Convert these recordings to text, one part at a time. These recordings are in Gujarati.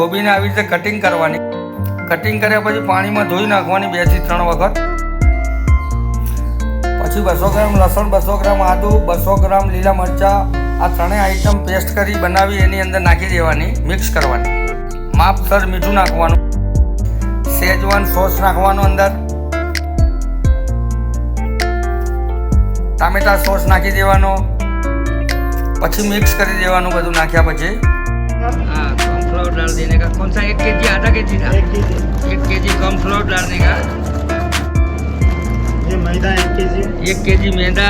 ગોબીને આવી રીતે કટિંગ કરવાની. કટિંગ કર્યા પછી પાણીમાં ધોઈ નાખવાની બેથી ત્રણ વખત. પછી બસો ગ્રામ લસણ, બસો ગ્રામ આદુ, બસો ગ્રામ લીલા મરચાં, આ ત્રણેય આઈટમ પેસ્ટ કરી બનાવી એની અંદર નાખી દેવાની મિક્સ કરવાની. માપસર મીઠું નાખવાનું. શેજવાન સોસ નાખવાનો અંદર. ટામેટા સોસ નાખી દેવાનો. પછી મિક્સ કરી દેવાનું બધું નાખ્યા પછી. हाँ कॉर्नफ्लोर डाल देने का कौन सा एक के जी आधा के जी था एक के जी एक के जी कॉर्नफ्लोर डालने का ये मैदा एक के जी એક કેજી મેંદા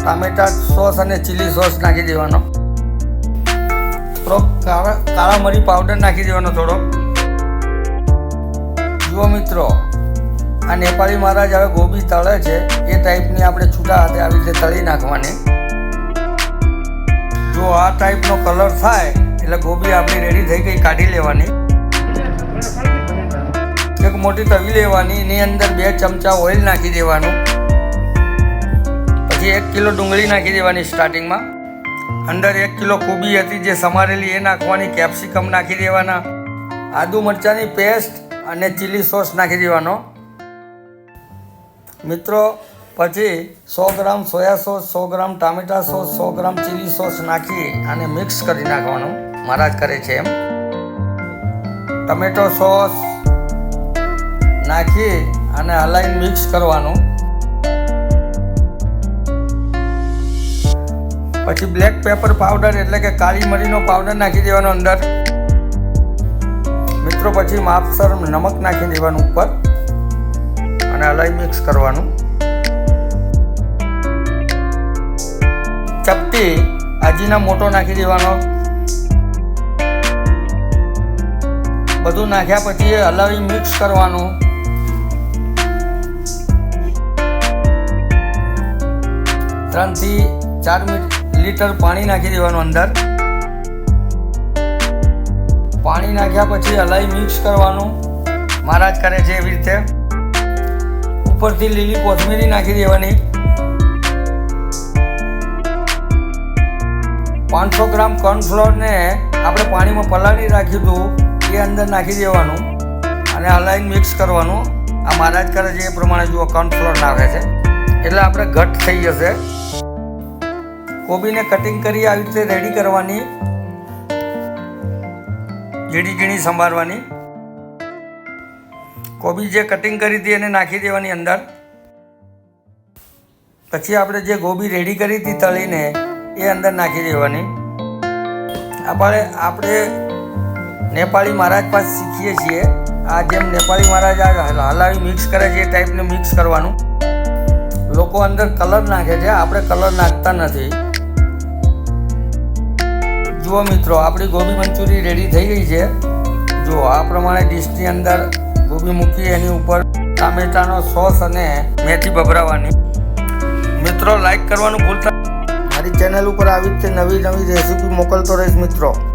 ટામેટા સોસ અને ચીલી સોસ નાખી દેવાનો થોડો કાળા કાળા મરી પાવડર નાખી દેવાનો થોડો જુઓ મિત્રો આ નેપાળી મહારાજ હવે ગોબી તળે છે એ ટાઈપની આપણે છૂટા હાથે આવી રીતે તળી નાખવાની જો આ ટાઈપનો કલર થાય, એટલે ગોબી આપણી રેડી થઈ ગઈ, કાઢી લેવાની. એક મોટી તવી લેવાની, એની અંદર બે ચમચા ઓઇલ નાખી દેવાનું. પછી એક કિલો ડુંગળી નાખી દેવાની સ્ટાર્ટિંગમાં અંદર એક કિલો કોબી હતી જે સમારેલી, એ નાખવાની કેપ્સિકમ નાખી દેવાના. આદુ મરચાંની પેસ્ટ અને ચીલી સોસ નાખી દેવાનો. મિત્રો પછી સો ગ્રામ સોયા સોસ, સો ગ્રામ ટામેટા સોસ, સો ગ્રામ ચીલી સોસ નાખી અને મિક્સ કરી નાખવાનું. મહારાજ કરે છે એમ. ટમેટો સોસ નાખી અને હલાઈને મિક્સ કરવાનું. પછી બ્લેક પેપર પાવડર એટલે કે કાળી મરીનો પાવડર નાખી દેવાનો અંદર. મિત્રો, પછી માપસર નમક નાખી દેવાનું ઉપર. અને હલાઈ મિક્સ કરવાનું. ચપટી આજીના મોટો નાખી દેવાનો. બધું નાખ્યા પછી હલાવી મિક્સ કરવાનું. ત્રણથી ચાર લીટર પાણી નાખી દેવાનું અંદર. પાણી નાખ્યા પછી હલાવી મિક્સ કરવાનું. મહારાજ કરે છે એવી રીતે. ઉપરથી લીલી કોથમીરી નાખી દેવાની. પાંચસો ગ્રામ કોર્નફ્લોરને આપણે પાણીમાં પલાળી રાખ્યું હતું, એ અંદર નાખી દેવાનું અને હલાઈને મિક્સ કરવાનું. આ મહારાજ કરે છે એ પ્રમાણે જુઓ કોર્નફ્લોર નાખે છે. એટલે આપણે ઘટ થઈ જશે. કોબીને કટિંગ કરી આવી રીતે રેડી કરવાની. ઝીણી ઝીણી સંભાળવાની કોબી જે કટિંગ કરી હતી એને નાખી દેવાની અંદર. પછી આપણે જે ગોબી રેડી કરી હતી તળીને એ અંદર નાખી દેવાની. આપણે આપણે નેપાળી મહારાજ પાસે શીખીએ છીએ. આ જેમ નેપાળી મહારાજ આ હલાવી મિક્સ કરે છે, એ ટાઈપનું મિક્સ કરવાનું. લોકો અંદર કલર નાખે છે, આપણે કલર નાખતા નથી. જુઓ મિત્રો, આપણી ગોબી મંચુરી રેડી થઈ ગઈ છે. જુઓ, આ પ્રમાણે ડીશની અંદર ગોબી મૂકી, એની ઉપર ટામેટાનો સોસ અને મેથી ભભરાવાની. મિત્રો લાઈક કરવાનું ભૂલતા મારી ચેનલ ઉપર આવી જ નવી નવી રેસીપી મોકલતો રહીશ મિત્રો.